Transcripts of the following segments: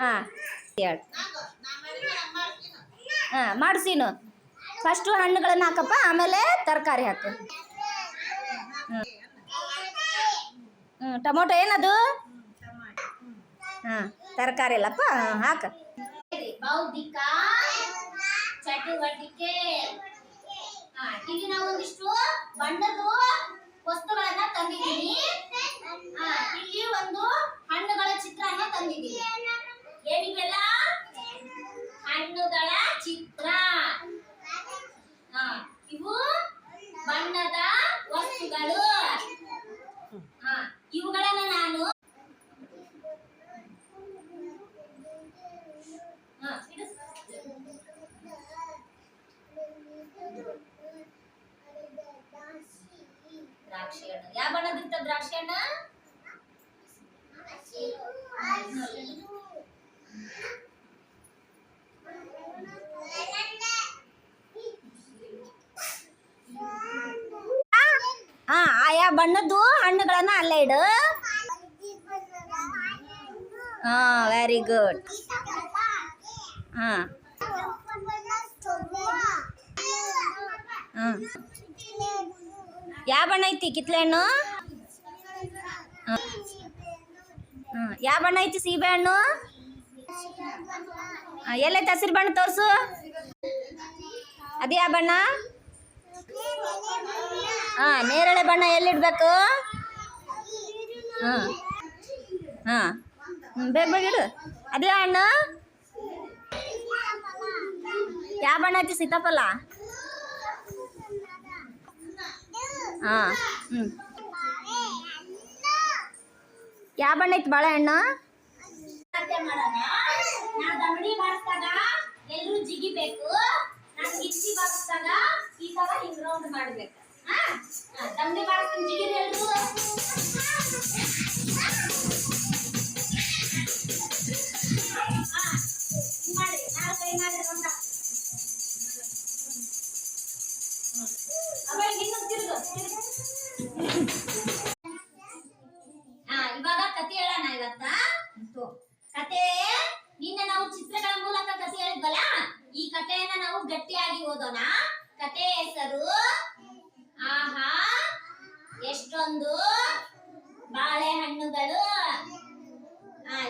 ಹಾಂ. ಹೇಳು ಹಾಂ ಮಾಡಿಸೀನು ಫಸ್ಟು ಹಣ್ಣುಗಳನ್ನು ಹಾಕಪ್ಪ ಆಮೇಲೆ ತರಕಾರಿ ಹಾಕು. ಹ್ಞೂ ಟೊಮೊಟೊ ಏನದು? ಹಾಂ ತರಕಾರಿ ಅಲ್ಲಪ್ಪ ಹಾಂ ಹಾಕ. ಬೌದ್ಧಿಕ ಚಟುವಟಿಕೆ. ಇಲ್ಲಿ ನಾವು ಒಂದಿಷ್ಟು ಬಣ್ಣದ ವಸ್ತುಗಳನ್ನ ದ್ರಾಕ್ಷಿ ಹಣ್ಣು ಯಾವ ಬಣ್ಣದಿರ್ತ ದ್ರಾಕ್ಷಿ ಹಣ್ಣು ಹಾ ಆಯಾ ಬಣ್ಣದ್ದು? ಹಣ್ಣುಗಳನ್ನ ಅಲ್ಲೇ ಇಡು. ಹಾ ವೆರಿ ಗುಡ್ ಹಾ ಹಾ ಯಾವ ಬಣ್ಣ ಐತಿ ಕಿತ್ಲೆ ಹಣ್ಣು? ಹಾಂ. ಯಾವ ಬಣ್ಣ ಐತಿ ಸೀಬೆ ಹಣ್ಣು? ಎಲ್ಲೈತೆ ಹಸಿರು ಬಣ್ಣ ತೋರಿಸು. ಅದು ಯಾವ ಬಣ್ಣ? ಹಾ, ನೇರಳೆ ಬಣ್ಣ ಎಲ್ಲಿಡ್ಬೇಕು? ಹಾಂ. ಹಾಂ. ಬೇಗ ಬೇಗ ಇಡು. ಅದೇ ಹಣ್ಣು? ಯಾವ ಬಣ್ಣ ಐತಿ ಸೀತಾಫಲ? ಹಾಂ. ಹ್ಞೂ ಯಾವ ಬಣ್ಣ ಇತ್ತು ಬಾಳೆಹಣ್ಣು ಈ ತರ ಹಿಂಗ್ ರೌಂಡ್ ಮಾಡ್ಬೇಕು ಹಾ. ಬಾರಿಸ್ತೀನಿ ಜಿಗಿರಿ ಇವಾಗ ಕತೆ ಹೇಳೋಣ ಇವತ್ತ. ಕತೆ ನಿನ್ನೆ ನಾವು ಚಿತ್ರಗಳ ಮೂಲಕ ಕತೆ ಹೇಳಿದ್ವಲ್ಲ, ಈ ಕಥೆಯನ್ನ ನಾವು ಗಟ್ಟಿಯಾಗಿ ಓದೋಣ. ಕತೆ ಹೆಸರು, ಆಹಾ, ಎಷ್ಟೊಂದು ಬಾಳೆಹಣ್ಣುಗಳು.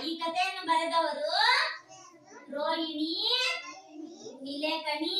ಈ ಕಥೆಯನ್ನು ಬರೆದವರು ರೋಹಿಣಿ, ನಿಲೇಕಣಿ.